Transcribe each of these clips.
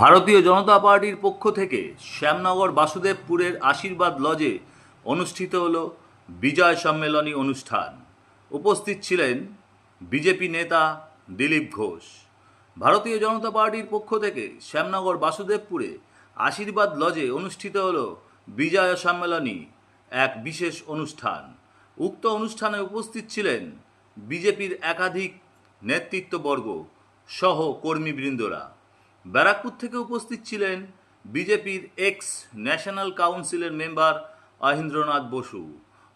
ভারতীয় জনতা পার্টির পক্ষ থেকে শ্যামনগর বাসুদেবপুরের আশীর্বাদ লজে অনুষ্ঠিত হল বিজয় সম্মেলনী অনুষ্ঠান। উপস্থিত ছিলেন বিজেপি নেতা দিলীপ ঘোষ। ভারতীয় জনতা পার্টির পক্ষ থেকে শ্যামনগর বাসুদেবপুরে আশীর্বাদ লজে অনুষ্ঠিত হল বিজয় সম্মেলনী, এক বিশেষ অনুষ্ঠান। উক্ত অনুষ্ঠানে উপস্থিত ছিলেন বিজেপির একাধিক নেতৃত্ববর্গ, সহ কর্মীবৃন্দরা। ব্যারাকপুর থেকে উপস্থিত ছিলেন বিজেপির এক্স ন্যাশনাল কাউন্সিলের মেম্বার অহিন্দ্রনাথ বসু।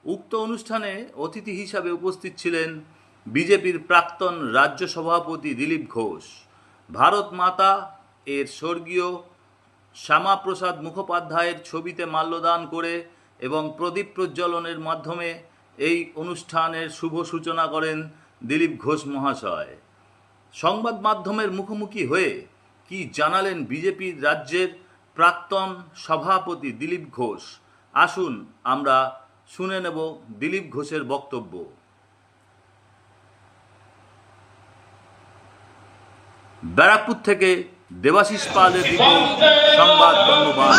উক্ত অনুষ্ঠানে অতিথি হিসাবে উপস্থিত ছিলেন বিজেপির প্রাক্তন রাজ্য সভাপতি দিলীপ ঘোষ, ভারত মাতা এর স্বর্গীয় শ্যামাপ্রসাদ মুখোপাধ্যায়ের ছবিতে মাল্যদান করে এবং প্রদীপ প্রজ্বলনের মাধ্যমে এই অনুষ্ঠানের শুভ সূচনা করেন দিলীপ ঘোষ মহাশয়। সংবাদ মাধ্যমের মুখোমুখি হয়ে কি জানালেন বিজেপির রাজ্যের প্রাক্তন সভাপতি দিলীপ ঘোষ? আসুন আমরা শুনে নেব দিলীপ ঘোষের বক্তব্য। ব্যারাকপুর থেকে দেবাশিস পালের সংবাদ ধন্যবাদ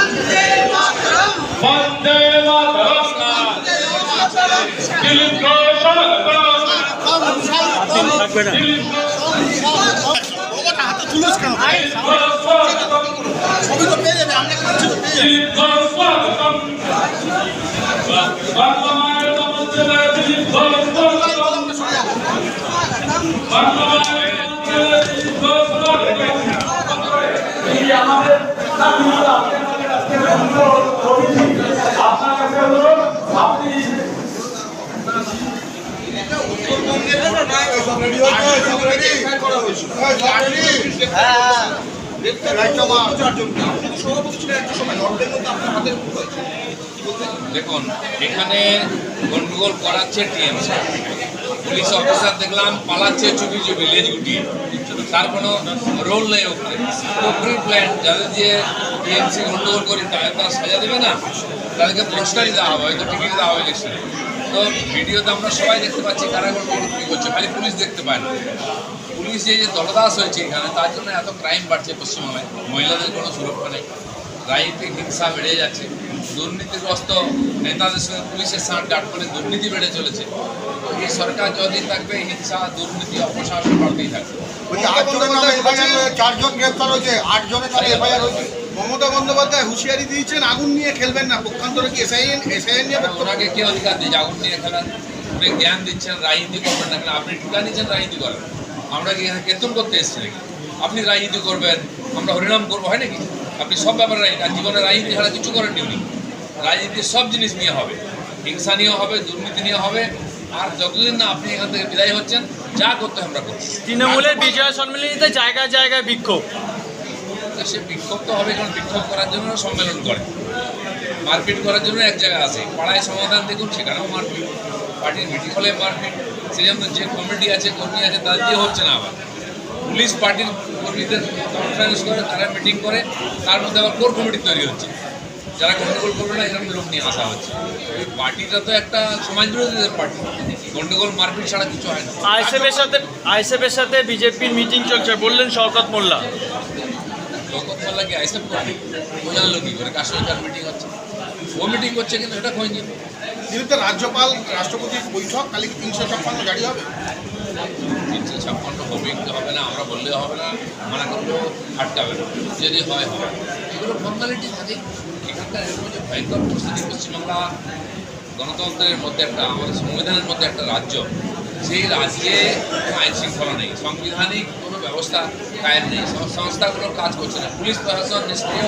থাকবে না তুলিস কেন ছবি তো পেয়ে যাবে আমরা কাছে পেয়ে যাবে দিলীপ ঘোষ স্বাগতম বাংলা মায়ের নমস্তে দিলীপ ঘোষ স্বাগতম বাংলা মায়ের নমস্তে দিলীপ ঘোষ স্বাগতম আপনার কাছে অনুরোধ আপনি দেখুন, এখানে গন্ডগোল করাচ্ছে টিএমসি পুলিশ অফিসার দেখলাম, পালাচ্ছে চুপি চুপি লেজ গুটিয়ে তার কোনো রোল নেই ওখানে। যাদের দিয়ে টিএমসি গন্ডগোল করি, তাদের তারা সাজা দেবে না। তাদেরকে পুরস্কারই দেওয়া হবে, হয়তো টিকিট দেওয়া হবে ইলেকশনে তো ভিডিওতে আমরা সবাই দেখতে পাচ্ছি কারা গন্ডগোল কী করছে, খালি পুলিশ দেখতে পায় না। পুলিশ যে যে দলদাস হয়েছে এখানে, তার জন্য এত ক্রাইম বাড়ছে পশ্চিমবাংলায় মহিলাদের কোনো সুরক্ষা নেই। রাজনীতিক হিংসা বেড়ে যাচ্ছে। দুর্নীতিগ্রস্ত নেতাদের সঙ্গে পুলিশের সাঁট গাট করে দুর্নীতি বেড়ে চলেছে। এই সরকার যতদিন থাকবে, হিংসা, দুর্নীতি, অপশাসন বাড়তেই থাকবে। চারজন হয়েছে, আটজনের এফআইআর হয়েছে। মমতা বন্দ্যোপাধ্যায় হুঁশিয়ারি দিয়েছেন আগুন নিয়ে খেলবেন না। পক্ষান্তরে কি এসআইএন এসআইএন নিয়ে ওনাকে কে অধিকার দিয়েছে? আগুন নিয়ে খেলার উনি জ্ঞান দিচ্ছেন রাজনীতি করবেন না কেন? আপনি টিকা নিচ্ছেন রাজনীতি করেন। আমরা কি এখানে কেতন করতে এসেছি নাকি? আপনি রাজনীতি করবেন আমরা হরিনাম করব হয় নাকি? আপনি সব ব্যাপারে রাজনীতি আর জীবনে রাজনীতি ছাড়া কিছু করেননি উনি। রাজনীতি সব জিনিস নিয়ে হবে। হিংসা নিয়ে হবে দুর্নীতি নিয়ে হবে। আর যতদিন না আপনি এখান থেকে বিদায় হচ্ছেন যা করতে আমরা করছি। তৃণমূলের বিজয় সম্মেলনীতে জায়গায় জায়গায় বিক্ষোভ। তো সে বিক্ষোভ তো হবে, কারণ বিক্ষোভ করার জন্য সম্মেলন করে। মারপিট করার জন্য এক জায়গায় আসে পাড়ায় সমাধান দেখুন, সেখানেও মারপিট। পার্টির মিটিং হলে মারপিট। জন্য যে কমিটি আছে, কর্মী আছে তাদের দিয়ে হচ্ছে না আবার। পুলিশ পার্টির কর্মীদের কনফারেন্স করে, তারা মিটিং করে, তার মধ্যে আবার কোর কমিটি তৈরি হচ্ছে। যারা গন্ডগোল করবে না এরকম লোক নিয়ে আসা হচ্ছে। এই পার্টিটা তো একটা সমাজ বিরোধীদের পার্টি। গন্ডগোল, মারপিট ছাড়া কিছু হয় না। আইএসএফের সাথে আইএসএফের সাথে বিজেপির মিটিং চলছে, বললেন শওকত মোল্লা। লোকত মোল্লাকে আইসেপ করে ও জানলো কি করে? কার সঙ্গে মিটিং হচ্ছে। ও মিটিং করছে কিন্তু এটা খোঁজ নিয়ে দিল্লিতে রাজ্যপাল রাষ্ট্রপতির বৈঠক কালি তিনশো ছাপ্পান্ন জারি হবে। তিনশো ছাপ্পান্ন হবে কি হবে না আমরা বললেও হবে না মানা করলেও আটকাবে না। যদি হয় হবে এগুলো ফর্মালিটি থাকে। এখানকার এরকম যে ভয়ঙ্কর পরিস্থিতি পশ্চিমবাংলা গণতন্ত্রের মধ্যে একটা আমাদের সংবিধানের মধ্যে একটা রাজ্য সেই রাজ্যে আইন শৃঙ্খলা নেই। সাংবিধানিক কোনো ব্যবস্থা কায়েম নেই। সব সংস্থাগুলোর কাজ করছে না। পুলিশ প্রশাসন নিষ্ক্রিয়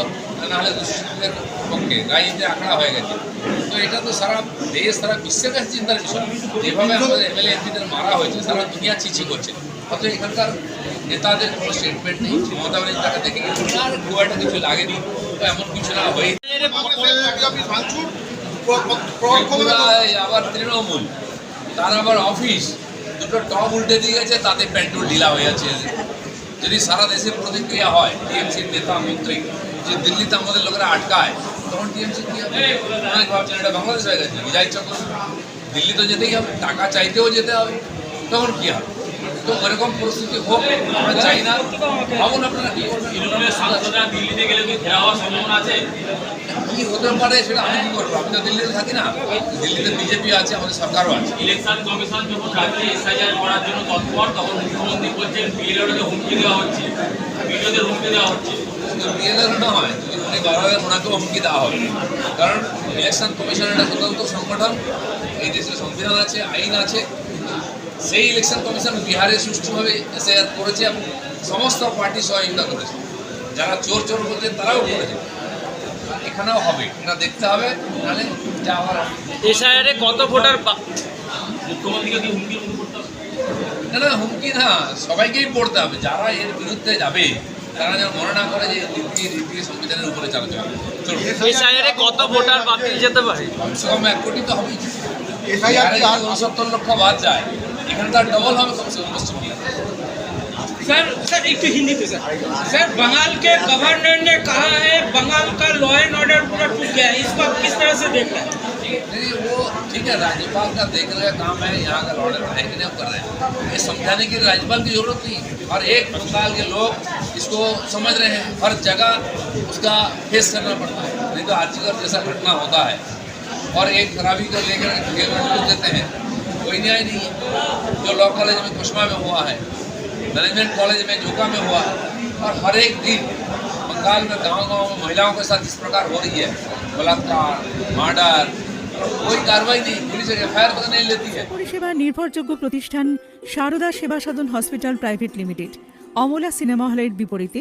নাহলে দুষ্কৃতীদের পক্ষে রাজনীতি আঁকড়া হয়ে গেছে। তো এটা তো সারা দেশ, সারা বিশ্বের কাছে চিন্তার বিষয়। যেভাবে আমাদের এমএলএ, এমপিদের মারা হয়েছে, সারা দুনিয়া চিচি করছে। অথচ এখানকার নেতাদের কোনো স্টেটমেন্ট নেই। মমতা ব্যানার্জি তাকে দেখে গেছে আর খুব একটা কিছু লাগেনি। তো এমন কিছু না হয়ে আবার তৃণমূল। তার আবার অফিস দুটো টপ উল্টে দিয়ে গেছে, তাতে পেট্রোল ঢিলা হয়ে যাচ্ছে। যদি সারা দেশে প্রতিক্রিয়া হয় টিএমসির নেতা, মন্ত্রী, যে দিল্লিতে আমাদের লোকেরা আটকায়, তখন টিএমসি কি হবে? অনেক ভাবছেন এটা বাংলাদেশ হয়ে গেছে, বিজয় চক্র। দিল্লি তো যেতেই হবে, টাকা চাইতেও যেতে হবে, তখন কী হবে? তো ওরকম পরিস্থিতি হোক আমরা চাই না। ভাবুন আপনারা কি দিল্লিতে গেলে কি ঘেরা হওয়ার সম্ভাবনা আছে। কি হতে পারে সেটা আমি কি করব? আমি তো দিল্লিতে থাকি না। দিল্লিতে বিজেপি আছে আমাদের সরকারও আছে। ইলেকশন কমিশন যখন রাজ্যে এসআইআর করার জন্য তৎপর তখন মুখ্যমন্ত্রী বলছেন বিএলওকে হুমকি দেওয়া হচ্ছে। বিডিওদের হুমকি দেওয়া হচ্ছে। শুধু বিএলএর না হয় যদি উনি বার হয় ওনাকেও হুমকি দেওয়া হবে কারণ ইলেকশন কমিশন একটা স্বতন্ত্র সংগঠন এই দেশের সংবিধান আছে আইন আছে। সেই ইলেকশন কমিশন বিহারে সুষ্ঠুভাবে এসআইআর করেছে এবং সমস্ত পার্টি সহযোগিতা করেছে। যারা চোর চোর বলছে তারাও করেছে। এখানেও হবে এটা দেখতে হবে নাহলে যা আবার এসআইআর কত ভোটার মুখ্যমন্ত্রীকে হুমকি হবে? না না হুমকি না সবাইকেই পড়তে হবে। যারা এর বিরুদ্ধে যাবে তারা যেন মনে না করে যে সংবিধানের উপরে চালু। চলবে চলুন এসআইআর কত ভোটার বাতিল যেতে পারে? কমসে কম এক কোটি তো হবেই। এসআইআর উনসত্তর লক্ষ বাদ যায় घंटा डबल हम कम से कम सर सर, एक तो हिंदी थी सर। सर, बंगाल के गवर्नर ने कहा है, बंगाल का लॉ एंड ऑर्डर पूरा टूट गया है। इसको आप किस तरह से देख रहे हैं? नहीं वो ठीक है, राज्यपाल का देखने का काम है, यहाँ का ऑर्डर है कि नहीं कर रहे हैं। ये समझाने की राज्यपाल की ज़रूरत नहीं और एक बंगाल के लोग इसको समझ रहे हैं, हर जगह उसका फेस करना पड़ता है। नहीं तो आजकल जैसा घटना होता है। और एक खराबी को लेकर देते हैं। कोई न्याय नहीं है जो लॉ कॉलेज में कुशमा में हुआ है मैनेजमेंट कॉलेज में जोका में हुआ है और हर एक दिन बंगाल में गांव गांव में महिलाओं के साथ इस प्रकार हो रही है बलात्कार मर्डर और कोई कार्रवाई नहीं पुलिस एफ आई आर नहीं लेती है পরিষেবা নির্ভরযোগ্য প্রতিষ্ঠান Sarada Seva Sadhan hospital private limited Amala cinema হলের বিপরীতে